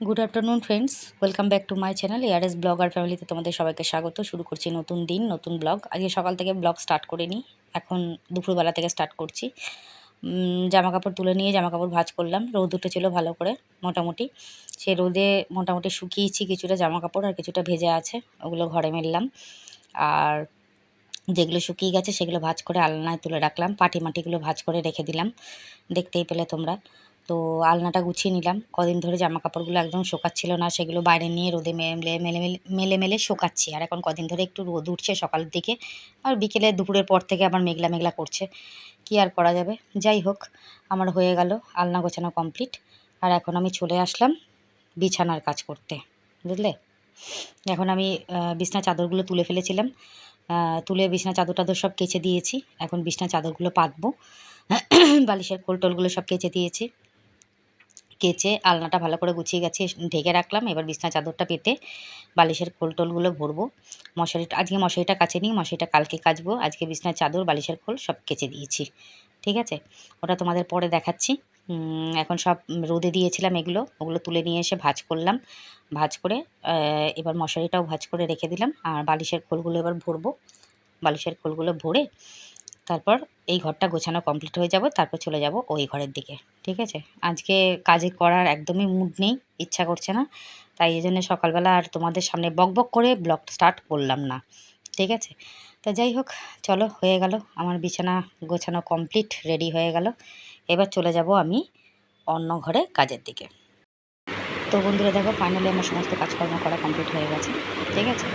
Good afternoon friends welcome back to my channel ARS blog আর ফ্যামিলিতে তোমাদের সবাইকে স্বাগত। শুরু করছি নতুন দিন, নতুন ব্লগ। আজকে সকাল থেকে ব্লগ স্টার্ট করে নিই। এখন দুপুরবেলা থেকে স্টার্ট করছি। জামা কাপড় তুলে নিয়ে জামা কাপড় ভাজ করলাম। রোদ উঠেছিল ভালো করে, মোটামুটি। সে রোদে মোটামুটি শুকিয়েছি কিছুটা জামা কাপড় আর কিছুটা ভেজে আছে, ওগুলো ঘরে মেললাম। আর যেগুলো শুকিয়ে গেছে সেগুলো ভাজ করে আলনায় তুলে রাখলাম। পাটি মাটিগুলো ভাজ করে রেখে দিলাম। দেখতেই পেলে তোমরা। তো আলনাটা গুছিয়ে নিলাম। কদিন ধরে জামা কাপড়গুলো একদম শোকাচ্ছিল না, সেগুলো বাইরে নিয়ে রোদে মেলে মেলে মেলে মেলে শোকাচ্ছি। আর এখন কদিন ধরে একটু রোদ উঠছে সকালের দিকে। আর বিকেলে দুপুরের পর থেকে আবার মেঘলা মেঘলা করছে। কি আর করা যাবে? যাই হোক, আমার হয়ে গেল আলনা গোছানো কমপ্লিট। আর এখন আমি চলে আসলাম বিছানার কাজ করতে। বুঝলে? এখন আমি বিছনা চাদরগুলো তুলে ফেলেছিলাম। তুলে বিছনা চাদর টাদর সব কেচে দিয়েছি। এখন বিছনা চাদরগুলো পাতবো। বালিশের খোল টোলগুলো সব কেচে দিয়েছি। কেচে আলনাটা ভালো করে গুছিয়ে গেছে, ঢেকে রাখলাম। এবার বিছনা চাদরটা পেতে বালিশের খোল টোলগুলো ভরবো। মশারিটা আজকে মশারিটা কাছে নিই মশারিটা কালকে কাচবো। আজকে বিছনার চাদর, বালিশের খোল সব কেচে দিয়েছি। ঠিক আছে? ওটা তোমাদের পরে দেখাচ্ছি। এখন সব রোদে দিয়েছিলাম এগুলো। ওগুলো তুলে নিয়ে এসে ভাজ করলাম। ভাজ করে এবার মশারিটাও ভাজ করে রেখে দিলাম। আর বালিশের খোলগুলো এবার ভরবো। বালিশের খোলগুলো ভরে তারপর এই ঘরটা গোছানো কমপ্লিট হয়ে যাব, তারপর চলে যাব ওই ঘরের দিকে, ঠিক আছে? আজকে কাজে করার একদমই মুড নেই, ইচ্ছা করছে না, তাই এই জন্য সকালবেলা আর তোমাদের সামনে বক বক করে ব্লগ স্টার্ট করলাম না, ঠিক আছে? তা যাই হোক, চলো হয়ে গেল, আমার বিছানা গোছানো কমপ্লিট রেডি হয়ে গেল, এবার চলে যাব আমি অন্য ঘরে কাজের দিকে। তো বন্ধুরা দেখো ফাইনালি আমার সমস্ত কাজকর্ম করা কমপ্লিট হয়ে গেছে, ঠিক আছে?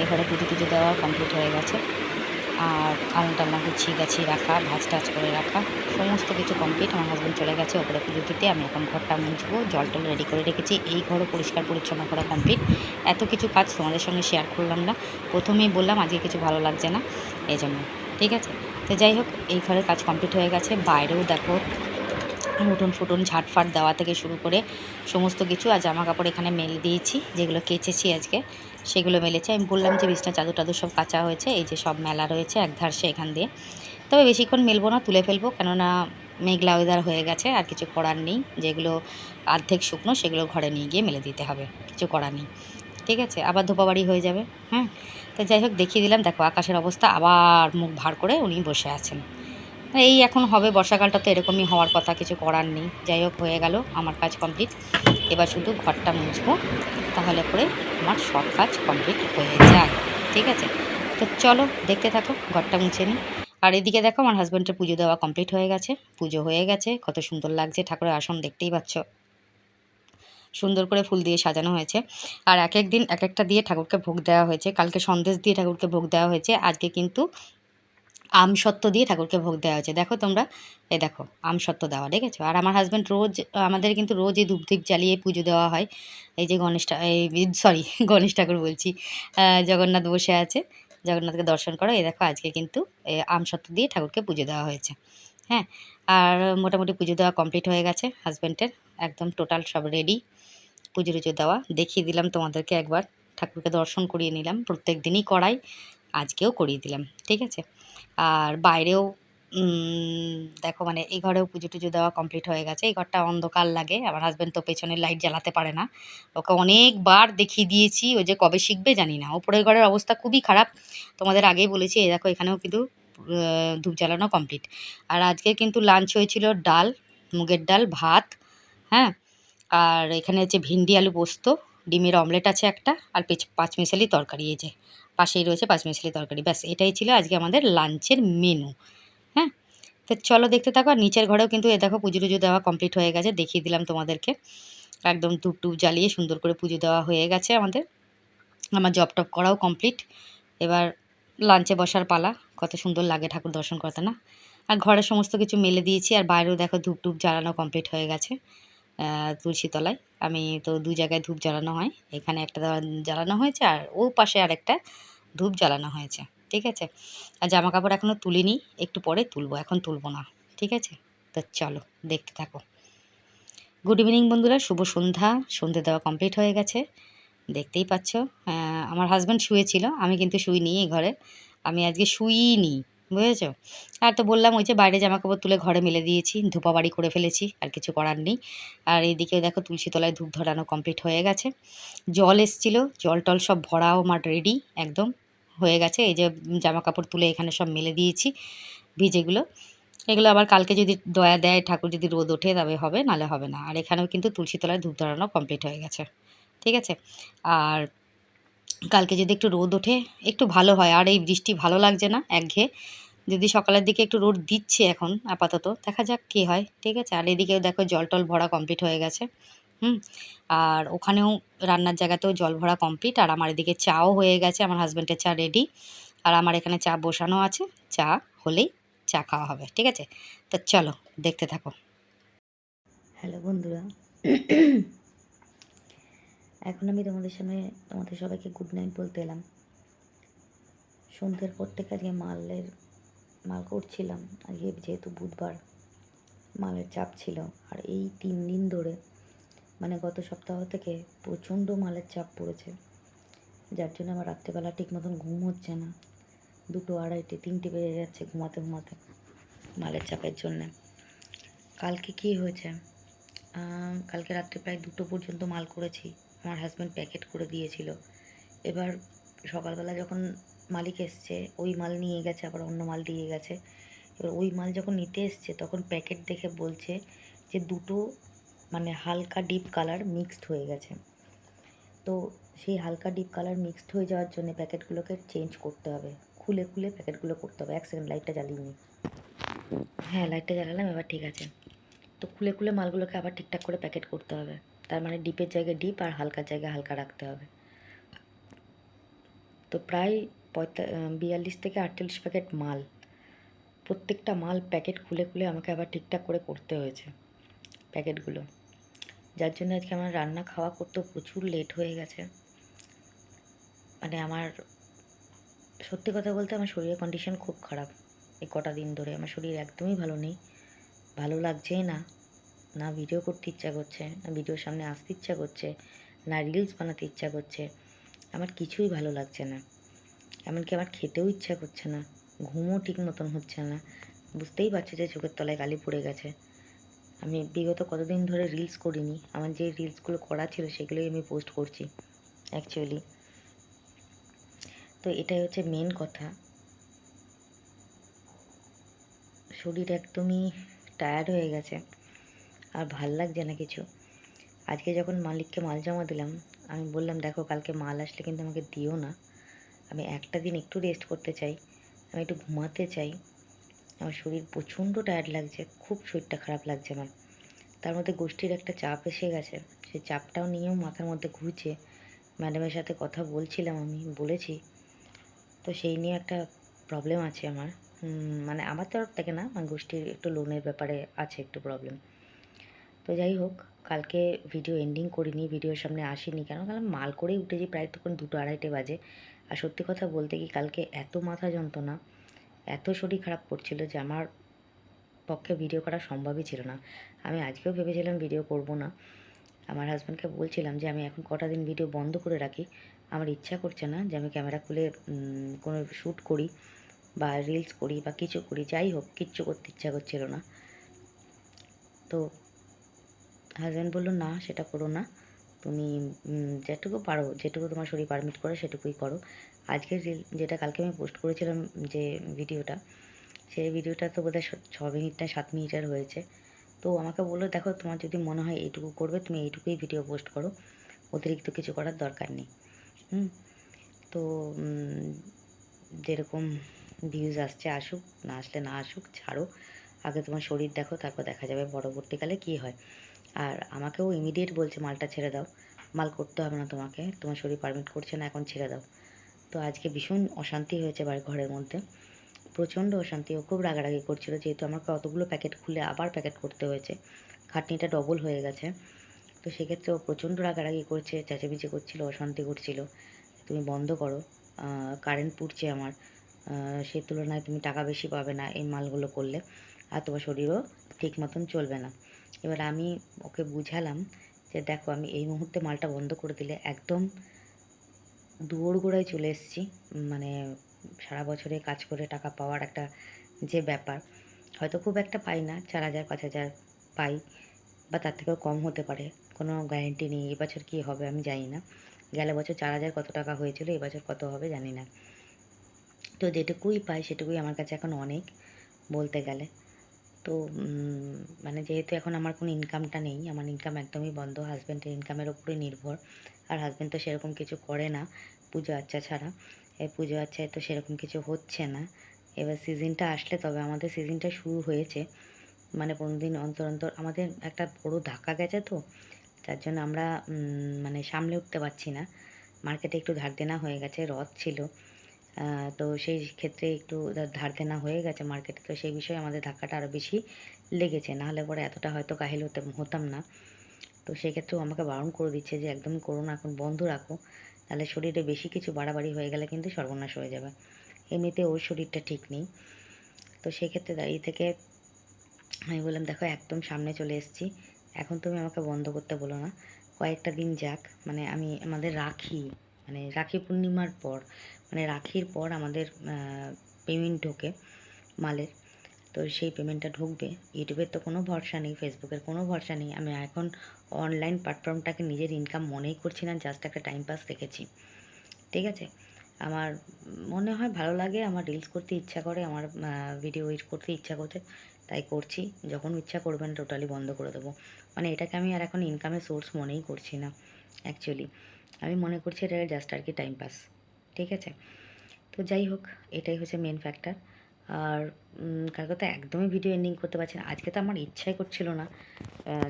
এ ঘরে পুজো টুজো দেওয়া কমপ্লিট হয়ে গেছে। আর আলু টালনা গুছিয়ে গাছিয়ে রাখা, ভাজ টাজ করে রাখা, সমস্ত কিছু কমপ্লিট আমার হাজব্যান্ড চলে গেছে ওপরে পুজো দিতে। আমি এখন ঘরটা মুছবো, জল টল রেডি করে রেখেছি। এই ঘরও পরিষ্কার পরিচ্ছন্ন করা কমপ্লিট এত কিছু কাজ তোমাদের সঙ্গে শেয়ার করলাম না। প্রথমেই বললাম, আজকে কিছু ভালো লাগছে না। এই জন্য ঠিক আছে? তো যাই হোক, এই ঘরের কাজ কমপ্লিট হয়ে গেছে। বাইরেও দেখো উঠোন ফুটুন ঝাটফাট দেওয়া থেকে শুরু করে সমস্ত কিছু আর জামা কাপড় এখানে মেলে দিয়েছি, যেগুলো কেচেছি আজকে, সেগুলো মেলেছে। আমি বললাম যে বিছনা চাদর টাদর সব কাঁচা হয়েছে, এই যে সব মেলা রয়েছে এক ধারসে এখান দিয়ে। তবে বেশিক্ষণ মেলবো না, তুলে ফেলব, কেননা মেঘলা ওয়েদার হয়ে গেছে, আর কিছু করার নেই। যেগুলো অর্ধেক শুকনো, সেগুলো ঘরে নিয়ে গিয়ে মেলে দিতে হবে, কিছু করার নেই। ঠিক আছে? আবার ধোপাবাড়ি হয়ে যাবে হ্যাঁ? তো যাই হোক, দেখিয়ে দিলাম। দেখো, আকাশের অবস্থা, আবার মুখ ভার করে উনি বসে আছেন। এই এখন হবে, বর্ষাকালটা তো এরকমই হওয়ার কথা, কিছু করার নেই। যাই হোক, হয়ে গেল আমার কাজ কমপ্লিট এবার শুধু ঘরটা মুছবো, তাহলে পরে আমার সব কাজ কমপ্লিট হয়ে যায়। ঠিক আছে? তো চলো, দেখতে থাকো, ঘরটা মুছে নিই। আর এদিকে দেখো, আমার হাজব্যান্ডের পুজো দেওয়া কমপ্লিট হয়ে গেছে। পুজো হয়ে গেছে, কত সুন্দর লাগছে। ঠাকুরের আসন দেখতেই পাচ্ছ। সুন্দর করে ফুল দিয়ে সাজানো হয়েছে। আর এক এক দিন, এক একটা দিয়ে ঠাকুরকে ভোগ দেওয়া হয়েছে। কালকে সন্দেশ দিয়ে ঠাকুরকে ভোগ দেওয়া হয়েছে। আজকে কিন্তু আমসত্ত্ব দিয়ে ঠাকুরকে ভোগ দেওয়া হয়েছে। দেখো তোমরা, এ দেখো, আমসত্ত্ব দেওয়া দেখেছ আর আমার হাজব্যান্ড রোজ, আমাদের কিন্তু রোজ এই ধূপদীপ জ্বালিয়ে পুজো দেওয়া হয়। এই যে গণেশ এই সরি গণেশ ঠাকুর বলছি। জগন্নাথ বসে আছে। জগন্নাথকে দর্শন করো এই দেখো, আজকে কিন্তু আমসত্ত্ব দিয়ে ঠাকুরকে পুজো দেওয়া হয়েছে। হ্যাঁ? আর মোটামুটি পুজো দেওয়া কমপ্লিট হয়ে গেছে হাজব্যান্ডের একদম টোটাল সব রেডি পুজো টুজো দেওয়া। দেখিয়ে দিলাম তোমাদেরকে একবার। ঠাকুরকে দর্শন করিয়ে নিলাম। প্রত্যেক দিনই করাই। আজকেও করিয়ে দিলাম, ঠিক আছে? আর বাইরেও দেখো মানে এই ঘরেও পুজো টুজো দেওয়া কমপ্লিট হয়ে গেছে। এই ঘরটা অন্ধকার লাগে, আমার হাজব্যান্ড তো পেছনে লাইট জ্বালাতে পারে না। ওকে অনেকবার দেখিয়ে দিয়েছি, ও যে কবে শিখবে জানি না। ওপরের ঘরের অবস্থা খুবই খারাপ। তোমাদের আগেই বলেছি, এই দেখো এখানেও কিন্তু ধূপ জ্বালানো কমপ্লিট আর আজকে কিন্তু লাঞ্চ হয়েছিল ডাল, মুগের ডাল, ভাত হ্যাঁ? আর এখানে হচ্ছে ভিন্ডি, আলু পোস্ত, ডিমের অমলেট আছে একটা, আর পাঁচ মিশালি তরকারি এই যে। পাশেই রয়েছে পাঁচমিশালি তরকারি। ব্যাস, এটাই ছিল আজকে আমাদের লাঞ্চের মেনু হ্যাঁ? তো চলো দেখতে থাকো, আর নিচের ঘরেও কিন্তু এ দেখো পুজো টুজো দেওয়া কমপ্লিট হয়ে গেছে, দেখিয়ে দিলাম তোমাদেরকে। একদম টুপ টুপ জ্বালিয়ে সুন্দর করে পুজো দেওয়া হয়ে গেছে আমাদের। আমার জব টপ করাও কমপ্লিট এবার লাঞ্চে বসার পালা, কত সুন্দর লাগে ঠাকুর দর্শন করতে না? আর ঘরের সমস্ত কিছু মেলে দিয়েছি, আর বাইরেও দেখো ধূপ টুপ জ্বালানো কমপ্লিট হয়ে গেছে। তুলসীতলায়। আমি তো দু জায়গায় ধূপ জ্বালানো হয়। এখানে একটা জ্বালানো হয়েছে আর ও পাশে আরেকটা ধূপ জ্বালানো হয়েছে। ঠিক আছে? আর জামা কাপড় এখনও তুলিনি। একটু পরে তুলবো। এখন তুলবো না। ঠিক আছে? তো চলো, দেখতে থাকো। গুড ইভিনিং বন্ধুরা। শুভ সন্ধ্যা। সন্ধে দেওয়া কমপ্লিট হয়ে গেছে। দেখতেই পাচ্ছ আমার হাজব্যান্ড শুয়েছিল। আমি কিন্তু শুইনি এই ঘরে। আমি আজকে শুইনি বুঝেছ? আর তো বললাম ওই যে বাইরে জামা কাপড় তুলে ঘরে মেলে দিয়েছি, ধূপাবাড়ি করে ফেলেছি, আর কিছু করার নেই। আর এইদিকে দেখো তুলসী তলায় ধূপ ধরানো কমপ্লিট হয়ে গেছে। জল এসছিল, জল টল সব ভরাও আমার রেডি একদম হয়ে গেছে। এই যে জামা কাপড় তুলে এখানে সব মেলে দিয়েছি, ভিজেগুলো। এগুলো আবার কালকে যদি দয়া দেয়, ঠাকুর যদি রোদ ওঠে তবে হবে, নালে হবে না। আর এখানেও কিন্তু তুলসী তলায় ধূপ ধরানো কমপ্লিট হয়ে গেছে। ঠিক আছে? আর কালকে যদি একটু রোদ ওঠে, একটু ভালো হয়। আর এই বৃষ্টি ভালো লাগছে না একঘেয়ে। যদি সকালের দিকে একটু রোদ দিচ্ছে এখন, আপাতত, দেখা যাক কী হয়, ঠিক আছে? আর এদিকেও দেখো জল টল ভরা কমপ্লিট হয়ে গেছে, হুম? আর ওখানেও রান্নার জায়গাতেও জল ভরা কমপ্লিট আর আমার এদিকে চাও হয়ে গেছে, আমার হাজব্যান্ডের চা রেডি আর আমার এখানে চা বসানো আছে, চা হলেই চা খাওয়া হবে, ঠিক আছে? তো চলো, দেখতে থাকো। হ্যালো বন্ধুরা। এখন আমি তোমাদের সামনে তোমাদের সবাইকে গুড নাইট বলতে এলাম। সন্ধ্যের পর থেকে আজকে মালের মাল করছিলাম। আজকে যেহেতু বুধবার মালের চাপ ছিল, আর এই তিন দিন ধরে মানে গত সপ্তাহ থেকে প্রচণ্ড মালের চাপ পড়েছে। যার জন্য আমার রাত্রেবেলা ঠিক মতন ঘুম হচ্ছে না। দুটো আড়াইটে, তিনটে বেজে যাচ্ছে ঘুমাতে ঘুমাতে মালের চাপের জন্যে। কালকে কি হয়েছে? কালকে রাত্রে প্রায় দুটো পর্যন্ত মাল করেছি। আমার হাজব্যান্ড প্যাকেট করে দিয়েছিল। এবার সকালবেলা যখন মালিক এসছে, ওই মাল নিয়ে গেছে, আবার অন্য মাল দিয়ে গেছে। এবার ওই মাল যখন নিতে এসছে, তখন প্যাকেট দেখে বলছে যে দুটো মানে হালকা ডিপ কালার মিক্সড হয়ে গেছে। তো সেই হালকা ডিপ কালার মিক্সড হয়ে যাওয়ার জন্য প্যাকেটগুলোকে চেঞ্জ করতে হবে। খুলে খুলে প্যাকেটগুলো করতে হবে। এক সেকেন্ড, লাইটটা জ্বালিয়ে নি হ্যাঁ লাইটটা জ্বালালাম, এবার ঠিক আছে। তো খুলে খুলে মালগুলোকে আবার ঠিকঠাক করে প্যাকেট করতে হবে। তার মানে ডিপের জায়গায় ডিপ আর হালকার জায়গায় হালকা রাখতে হবে। তো প্রায় পঁয়তা বিয়াল্লিশ থেকে আটচল্লিশ প্যাকেট মাল। প্রত্যেকটা মাল প্যাকেট খুলে খুলে আমাকে আবার ঠিকঠাক করে করতে হয়েছে প্যাকেটগুলো। যার জন্য আজকে আমার রান্না খাওয়া করতেও প্রচুর লেট হয়ে গেছে। মানে আমার, সত্যি কথা বলতে আমার শরীরের কন্ডিশন খুব খারাপ এই কটা দিন ধরে। আমার শরীর একদমই ভালো নেই। ভালো লাগছেই না। না ভিডিও করতে ইচ্ছা করছে, না ভিডিওর সামনে আসতে ইচ্ছা করছে, না রিলস বানাতে ইচ্ছা করছে। আমার কিছুই ভালো লাগছে না। এমনকি আমার খেতেও ইচ্ছা করছে না। ঘুমও ঠিক মতন হচ্ছে না। বুঝতেই পারছে যে চোখের তলায় কালি পড়ে গেছে। আমি বিগত কতদিন ধরে রিলস করিনি। আমার যে রিলসগুলো করা ছিল সেগুলোই আমি পোস্ট করছি অ্যাকচুয়ালি তো এটাই হচ্ছে মেন কথা। শরীর একদমই টায়ার্ড হয়ে গেছে। আর ভালো লাগছে না কিছু। আজকে যখন মালিককে মাল জমা দিলাম, আমি বললাম, দেখো, কালকে মাল আসলে কিন্তু আমাকে দিও না। আমি একটা দিন একটু রেস্ট করতে চাই, আমি একটু ঘুমাতে চাই। আমার শরীর প্রচণ্ড টায়ার্ড লাগছে, খুব শরীরটা খারাপ লাগছে আমার। তার মধ্যে গোষ্ঠীর একটা চাপ এসে গেছে, সেই চাপটাও নিয়েও মাথার মধ্যে ঘুরছে। ম্যাডামের সাথে কথা বলছিলাম আমি, বলেছি। তো সেই নিয়ে একটা প্রবলেম আছে আমার। মানে আমার তরফ থেকে না আমার গোষ্ঠীর একটু লোনের ব্যাপারে আছে একটু প্রবলেম তো যাই হোক, কালকে ভিডিও এন্ডিং করিনি ভিডিওর সামনে আসিনি কেন? কারণ মাল করেই উঠেছি প্রায় তখন দুটো আড়াইটে বাজে। আর সত্যি কথা বলতে কি, কালকে এত মাথা যন্ত্রণা, এত শরীর খারাপ করছিল যে আমার পক্ষে ভিডিও করা সম্ভবই ছিল না। আমি আজকেও ভেবেছিলাম ভিডিও করব না। আমার হাজব্যান্ডকে বলছিলাম যে, আমি এখন কটা দিন ভিডিও বন্ধ করে রাখি। আমার ইচ্ছা করছে না যে আমি ক্যামেরা খুলে কোনো শ্যুট করি বা রিলস করি বা কিছু করি। যাই হোক, কিচ্ছু করতে ইচ্ছা করছিল না। তো হাজব্যান্ড বলল, না, সেটা করো না। তুমি যেটুকু পারো, যেটুকু তোমার শরীর পারমিট করে, সেটুকুই করো। আজকের রিল যেটা কালকে আমি পোস্ট করেছিলাম যে ভিডিওটা, সেই ভিডিওটা তো বোধহয় ছ মিনিট না সাত মিনিটের হয়েছে। তো আমাকে বলল, দেখো, তোমার যদি মনে হয় এইটুকু করবে, তুমি এইটুকুই ভিডিও পোস্ট করো। অতিরিক্ত কিছু করার দরকার নেই। হুম। তো যেরকম ভিউজ আসছে, আসুক, না আসলে না আসুক, ছাড়ো। আগে তোমার শরীর দেখো, তারপর দেখা যাবে পরবর্তীকালে কী হয়। আর আমাকেও ইমিডিয়েট বলছে, মালটা ছেড়ে দাও। মাল করতে হবে না তোমাকে, তোমার শরীর পারমিট করছে না, এখন ছেড়ে দাও। তো আজকে ভীষণ অশান্তি হয়েছে বাড়ি, ঘরের মধ্যে। প্রচণ্ড অশান্তি, ও খুব রাগারাগি করছিল, যেহেতু আমাকে অতগুলো প্যাকেট খুলে আবার প্যাকেট করতে হয়েছে। খাটনিটা ডবল হয়ে গেছে। তো সেক্ষেত্রে ও প্রচণ্ড রাগারাগি করছে, চেঁচামেচি করছিল, অশান্তি করছিল। তুমি বন্ধ করো কারেন্ট পুড়ছে আমার। সেই তুলনায় তুমি টাকা বেশি পাবে না এই মালগুলো করলে। আর তোমার শরীরও ঠিক মতন চলবে না। এবার আমি ওকে বুঝালাম যে দেখো আমি এই মুহূর্তে মালটা বন্ধ করে দিলে একদম দুয়োর গোড়ায় চলে এসেছি। মানে সারা বছরে কাজ করে টাকা পাওয়ার একটা যে ব্যাপার, হয়তো খুব একটা পাই না, চার হাজার, পাঁচ হাজার পাই বা তার থেকেও কম হতে পারে, কোনো গ্যারেন্টি নেই এবছর কী হবে আমি জানি না। গেলে বছর চার হাজার কত টাকা হয়েছিল এবছর কত হবে জানি না। তো যেটুকুই পাই সেটুকুই আমার কাছে এখন অনেক বলতে গেলে। তো মানে যেহেতু এখন আমার কোনো ইনকামটা নেই, আমার ইনকাম একদমই বন্ধ হাজব্যান্ডের ইনকামের ওপরে নির্ভর। আর হাজব্যান্ড তো সেরকম কিছু করে না, পুজো আচ্চা ছাড়া। এই পুজো আচ্চায় তো সেরকম কিছু হচ্ছে না। এবার সিজনটা আসলে তবে আমাদের সিজনটা শুরু হয়েছে। মানে পনেরো দিন অন্তর অন্তর, আমাদের একটা বড় ধাক্কা গেছে তো, যার জন্য আমরা মানে সামলে উঠতে পারছি না। মার্কেটে একটু ধার দেনা হয়ে গেছে, রথ ছিল। তো সেই ক্ষেত্রে একটু ধার দেনা হয়ে গেছে মার্কেটে তো সেই বিষয়ে আমাদের ধাক্কাটা আরও বেশি লেগেছে। নাহলে পরে এতটা হয়তো কাহিল হতে, হতাম না। তো সেক্ষেত্রেও আমাকে বারণ করে দিচ্ছে যে একদমই করো না, এখন বন্ধ রাখো। তাহলে শরীরে বেশি কিছু বাড়াবাড়ি হয়ে গেলে কিন্তু সর্বনাশ হয়ে যাবে। এমনিতে ওর শরীরটা ঠিক নেই। তো সেক্ষেত্রে দাঁড়িয়ে থেকে আমি বললাম, দেখো, একদম সামনে চলে এসেছি। এখন তুমি আমাকে বন্ধ করতে বলো না। কয়েকটা দিন যাক। মানে আমি, আমাদের রাখি মানে রাখি পূর্ণিমার পর মানে রাখির পর আমাদের পেমেন্ট ঢোকে মালের। তো সেই পেমেন্টটা ঢুকবে। ইউটিউবের তো কোনো ভরসা নেই, ফেসবুকের কোনো ভরসা নেই। আমি এখন অনলাইন প্ল্যাটফর্মটাকে নিজের ইনকাম মনেই করছি না জাস্ট একটা টাইম পাস রেখেছি। ঠিক আছে? আমার মনে হয় ভালো লাগে, আমার রিলস করতে ইচ্ছা করে, আমার ভিডিও এডিট করতে ইচ্ছা করছে, তাই করছি। যখন ইচ্ছা করবেন টোটালি বন্ধ করে দেবো। মানে এটাকে আমি আর এখন ইনকামের সোর্স মনেই করছি না অ্যাকচুয়ালি আমি মনে করছি এটা জাস্ট আর কি টাইম পাস ঠিক আছে? তো যাই হোক, এটাই হচ্ছে মেন ফ্যাক্টর আর কালকে তো একদমই ভিডিও এন্ডিং করতে পারছি না। আজকে তো আমার ইচ্ছাই করছিল না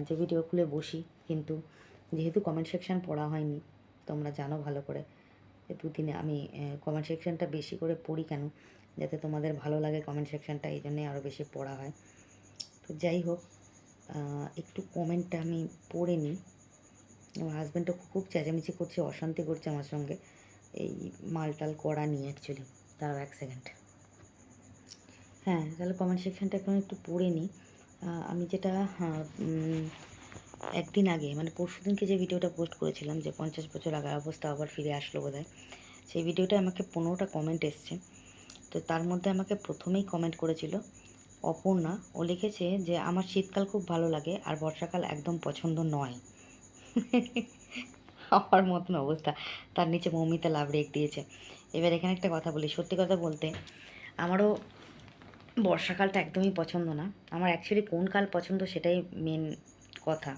যে ভিডিও খুলে বসি, কিন্তু যেহেতু কমেন্ট সেকশন পড়া হয়নি, তোমরা জানো ভালো করে দুদিনে আমি কমেন্ট সেকশানটা বেশি করে পড়ি কেন? যাতে তোমাদের ভালো লাগে কমেন্ট সেকশনটা এই জন্যে আরও বেশি পড়া হয়। তো যাই হোক একটু কমেন্টটা আমি পড়ে নিই। আমার হাজব্যান্ডও খুব চেঁচামেচি করছে, অশান্তি করছে আমার সঙ্গে। এই মালটাল করা নিয়ে অ্যাকচুয়ালি তারাও এক সেকেন্ড হ্যাঁ তাহলে কমেন্ট সেকশনটা এখন একটু পড়ে নিই আমি যেটা হ্যাঁ, একদিন আগে মানে পরশু দিনকে যে ভিডিওটা পোস্ট করেছিলাম যে পঞ্চাশ বছর আগের অবস্থা আবার ফিরে আসলো বোধ সেই ভিডিওটা আমাকে পনেরোটা কমেন্ট এসছে। তো তার মধ্যে আমাকে প্রথমেই কমেন্ট করেছিল অপর্ণা। ও লিখেছে যে আমার শীতকাল খুব ভালো লাগে আর বর্ষাকাল একদম পছন্দ নয়। আমার মতন অবস্থা। তার নিচে মৌমিতা লাভ রেখ দিয়েছে। এবার এখানে একটা কথা বলি, সত্যি কথা বলতে আমারও বর্ষাকালটা একদমই পছন্দ না। আমার অ্যাকচুয়ালি কোন কাল পছন্দ সেটাই মেন কথা।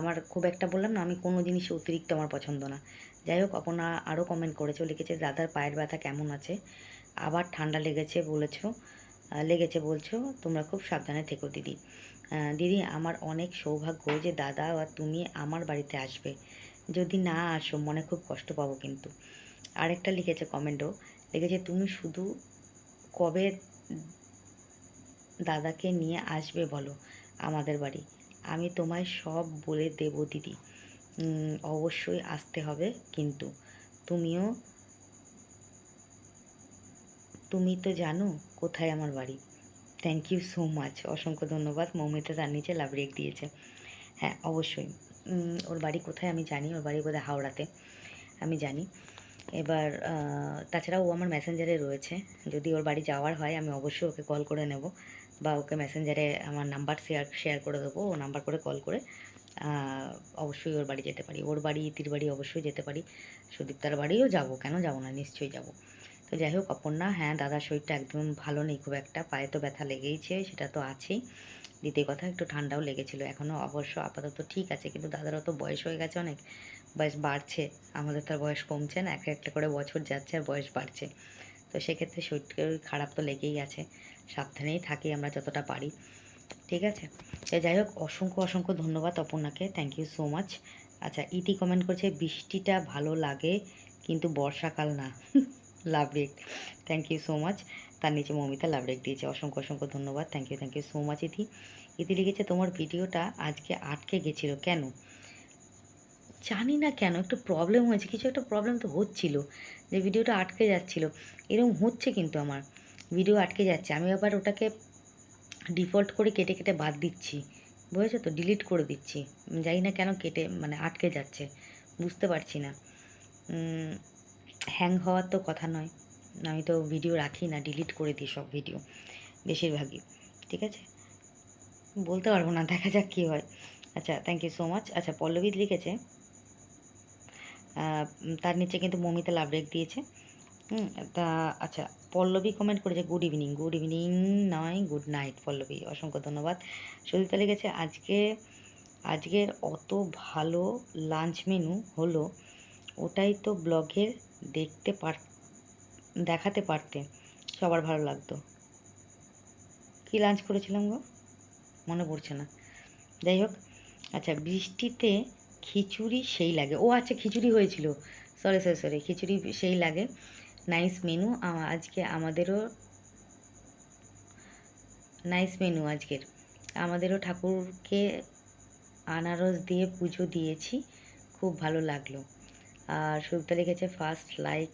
আমার খুব একটা বললাম না, আমি কোনো জিনিসে অতিরিক্ত আমার পছন্দ না। যাই হোক অপনা আরও কমেন্ট করেছে, লিখেছে, দাদার পায়ের ব্যথা কেমন আছে? আবার ঠান্ডা লেগেছে বলেছ লেগেছে বলছো, তোমরা খুব সাবধানে থেকো, দিদি। দিদি, আমার অনেক সৌভাগ্য যে দাদা আর তুমি আমার বাড়িতে আসবে। যদি না আসো, মনে খুব কষ্ট পাবো কিন্তু। আরেকটা লিখেছে কমেন্টও, লিখেছে, তুমি শুধু কবে দাদাকে নিয়ে আসবে বলো আমাদের বাড়ি? আমি তোমায় সব বলে দেব, দিদি। অবশ্যই আসতে হবে কিন্তু। তুমিও, তুমি তো জানো কোথায় আমার বাড়ি। থ্যাংক ইউ সো মাচ অসংখ্য ধন্যবাদ। মৌমিতা তার নিচে লাভ রেখ দিয়েছে। হ্যাঁ অবশ্যই। ওর বাড়ি কোথায় আমি জানি ওর বাড়ি বোধহয় হাওড়াতে আমি জানি। এবার আহ, তাছাড়াও ও আমার মেসেঞ্জারে রয়েছে। যদি ওর বাড়ি যাওয়ার হয় আমি অবশ্যই ওকে কল করে নেব বা ওকে মেসেঞ্জারে আমার নাম্বার শেয়ার শেয়ার করে দেবো ও নাম্বার করে কল করে অবশ্যই ওর বাড়ি যেতে পারি। ওর বাড়ি ইতির বাড়ি অবশ্যই যেতে পারি। সুদীপ্তার বাড়িও যাব কেন? যাব না নিশ্চয়ই যাব। তো যাই হোক অপর্ণা হ্যাঁ দাদার শরীরটা একদম ভালো নেই খুব একটা পায়ে তো ব্যথা লেগেইছে সেটা তো আছেই। দ্বিতীয় কথা একটু ঠান্ডাও লেগেছিল। এখনও অবশ্য আপাতত ঠিক আছে, কিন্তু দাদারও তো বয়স হয়ে গেছে অনেক, বয়স বাড়ছে, আমাদের তো আর বয়স কমছে না একটা একটা করে বছর যাচ্ছে আর বয়স বাড়ছে। তো সেক্ষেত্রে শরীর খারাপ তো লেগেই আছে, সাবধানেই থাকি আমরা যতটা পারি, ঠিক আছে? তো যাই হোক, অসংখ্য অসংখ্য ধন্যবাদ অপর্ণাকে থ্যাংক ইউ সো মাচ আচ্ছা ইতি কমেন্ট করছে, বৃষ্টিটা ভালো লাগে, কিন্তু বর্ষাকাল না, love react thank you so much তার নিচে মমিতা লাভ রেক দিয়েছে। অসংখ্য অসংখ্য ধন্যবাদ। Thank you thank you so much Iti. Iti লিখেছে, তোমার ভিডিওটা আজকে আটকে গেছিল কেন? জানি না কেন, একটু প্রবলেম হয়েছে। কিছু একটা প্রবলেম তো হচ্ছিল যে ভিডিওটা আটকে যাচ্ছিল। এরকম হচ্ছে কিন্তু আমার। ভিডিও আটকে যাচ্ছে। আমি আবার ওটাকে ডিফল্ট করে কেটে কেটে বাদ দিচ্ছি। বুঝেছ তো? ডিলিট করে দিচ্ছি। জানি না কেন কেটে মানে আটকে যাচ্ছে। বুঝতে পারছি না। হ্যাং হওয়ার তো কথা নয়। আমি তো ভিডিও রাখি না ডিলিট করে দিই সব ভিডিও বেশিরভাগই, ঠিক আছে? বলতে পারব না, দেখা যাক কী হয়। আচ্ছা থ্যাংক ইউ সো মাচ আচ্ছা পল্লবী লিখেছে তার নিচে কিন্তু মমিতা লাভ রেক দিয়েছে। তা আচ্ছা পল্লবী কমেন্ট করেছে গুড ইভিনিং গুড ইভিনিং নয় গুড নাইট পল্লবী, অসংখ্য ধন্যবাদ। সুদিতা লিখেছে, আজকে আজকের অত ভালো লাঞ্চ মেনু হলো, ওটাই তো ব্লগের দেখতে পার দেখাতে পারতে। সবার ভালো লাগতো। কী লাঞ্চ করেছিলাম গো? মনে পড়ছে না। যাই হোক আচ্ছা বৃষ্টিতে খিচুড়ি সেই লাগে। ও আচ্ছা খিচুড়ি হয়েছিল। সরি সরি সরি খিচুড়ি সেই লাগে। নাইস মেনু আজকে আমাদেরও নাইস মেনু আজকের। আমাদেরও ঠাকুরকে আনারস দিয়ে পুজো দিয়েছি। খুব ভালো লাগল। আর সুবিধা লিখেছে ফার্স্ট লাইক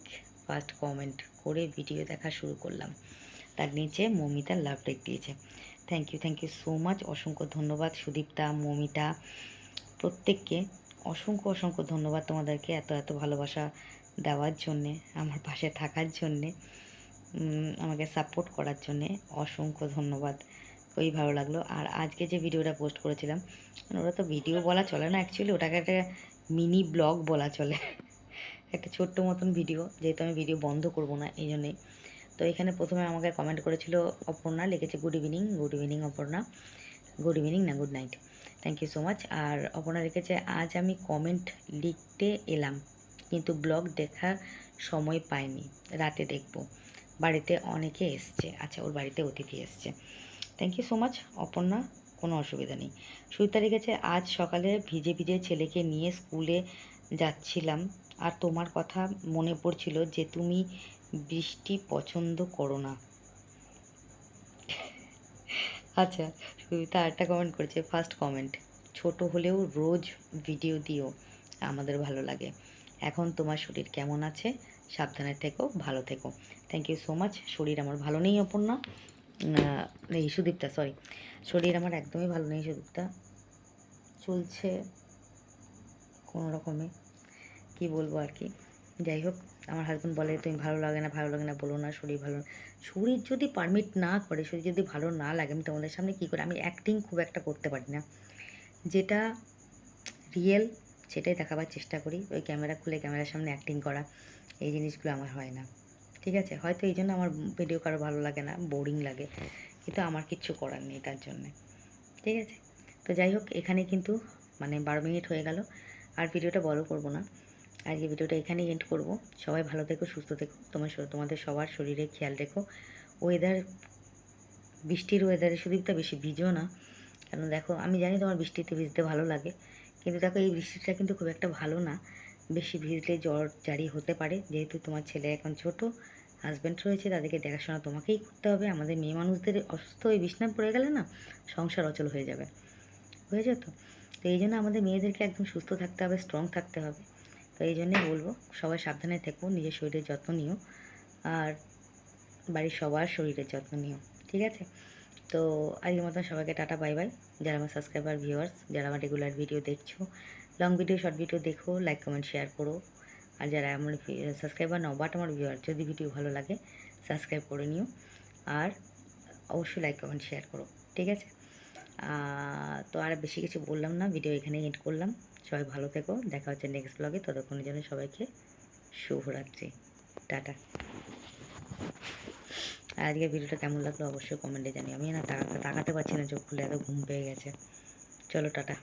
ফার্স্ট কমেন্ট করে ভিডিও দেখা শুরু করলাম। তার নিচে মমিতা লাভ রেক দিয়েছে। Thank you thank you so much অসংখ্য ধন্যবাদ সুদীপ্তা, মমিতা। প্রত্যেককে অসংখ্য অসংখ্য ধন্যবাদ তোমাদেরকে এত এত ভালোবাসা দেওয়ার জন্যে, আমার পাশে থাকার জন্যে আমাকে সাপোর্ট করার জন্যে অসংখ্য ধন্যবাদ। খুবই ভালো লাগল। আর আজকে যে ভিডিওটা পোস্ট করেছিলাম মানে ওটা তো ভিডিও বলা চলে না অ্যাকচুয়ালি ওটাকে একটা মিনি ব্লগ বলা চলে। একটা ছোট্ট মতন ভিডিও, যেহেতু আমি ভিডিও বন্ধ করব না, এই জন্যেই। তো এখানে প্রথমে আমাকে কমেন্ট করেছিল অপর্ণা, লিখেছে good evening good evening Aparna. Good evening না good night thank you so much আর অপর্ণা লিখেছে, আজ আমি কমেন্ট লিখতে এলাম, কিন্তু ব্লগ দেখার সময় পাইনি। রাতে দেখব। বাড়িতে অনেকে এসছে। আচ্ছা ওর বাড়িতে অতিথি এসছে। Thank you so much Aparna. কোনো অসুবিধা নেই। সুইতা লিখেছে, আজ সকালে ভিজে ভিজে ছেলেকে নিয়ে স্কুলে যাচ্ছিলাম। আর তোমার কথা মনে পড়ছিল যে তুমি বৃষ্টি পছন্দ করো না। আচ্ছা সুবিতা আরেকটা কমেন্ট করেছে ফার্স্ট কমেন্ট ছোট হলেও রোজ ভিডিও দিও, আমাদের ভালো লাগে। এখন তোমার শরীর কেমন আছে? সাবধানে থেকো, ভালো থেকো। থ্যাংক ইউ সো মাচ শরীর আমার ভালো নেই অপর্ণা। এই সুদীপ্তা সরি শরীর আমার একদমই ভালো নেই সুদীপ্তা। চলছে কোনো রকমে। কি বলব আর কি? যাই হোক, আমার হাজব্যান্ড বলে, তুমি ভালো লাগে না, ভালো লাগে না, বলো না, শরীর ভালো শরীর যদি পারমিট না করে, শরীর যদি ভালো না লাগে, আমি তোমাদের সামনে কী করে, আমি অ্যাক্টিং খুব একটা করতে পারি না। যেটা রিয়েল সেটাই দেখাবার চেষ্টা করি। ওই ক্যামেরা খুলে ক্যামেরার সামনে অ্যাক্টিং করা, এই জিনিসগুলো আমার হয় না। ঠিক আছে? হয়তো এই জন্য আমার ভিডিও কারও ভালো লাগে না বোরিং লাগে। কিন্তু আমার কিচ্ছু করার নেই তার জন্যে। ঠিক আছে? তো যাই হোক এখানে কিন্তু মানে বারো মিনিট হয়ে গেল। আর ভিডিওটা বড় করব না। আজকে ভিডিওটা এখানেই এন্ড করব। সবাই ভালো থেকো, সুস্থ থেকো। তোমার তোমাদের সবার শরীরে খেয়াল রেখো। ওয়েদার বৃষ্টির ওয়েদারে সুদীপটা বেশি ভিজো না। কারণ দেখো, আমি জানি তোমার বৃষ্টিতে ভিজতে ভালো লাগে। কিন্তু দেখো, এই বৃষ্টিটা কিন্তু খুব একটা ভালো না। বেশি ভিজলে জ্বর জারি হতে পারে। যেহেতু তোমার ছেলে এখন ছোট হাজব্যান্ড রয়েছে, তাদেরকে দেখাশোনা তোমাকেই করতে হবে। আমাদের মেয়ে মানুষদের অসুস্থ হয়ে বিছনায় পড়ে গেলে না, সংসার অচল হয়ে যাবে। হয়েছে তো? তো এই জন্য আমাদের মেয়েদেরকে একদম সুস্থ থাকতে হবে স্ট্রং থাকতে হবে। তো এই জন্যই বলব, সবাই সাবধানে থেকো, নিজের শরীরের যত্ন নিও আর বাড়ির সবার শরীরের যত্ন নিও, ঠিক আছে? তো আজকের মতন সবাইকে টাটা বাই বাই যারা আমার সাবস্ক্রাইবার ভিউয়ার্স যারা আমার রেগুলার ভিডিও দেখছ লং ভিডিও শর্ট ভিডিও দেখো লাইক কমেন্ট শেয়ার করো। আর যারা আমার সাবস্ক্রাইবার নাও বাট আমার ভিউয়ার যদি ভিডিও ভালো লাগে সাবস্ক্রাইব করে নিও। আর অবশ্যই লাইক কমেন্ট শেয়ার করো, ঠিক আছে? তো আর বেশি কিছু বললাম না ভিডিও এখানেই এন্ড করলাম। সবাই ভালো থেকো। দেখা হচ্ছে নেক্সট ব্লগে ততক্ষণের জন্য সবাইকে শুভরাত্রি। টাটা। আর আজকে ভিডিওটা কেমন লাগল অবশ্যই কমেন্টে জানিও। আমি না তাকাতে পারছি না, চোখ খুলে এত ঘুম পেয়ে গেছে। চলো, টাটা।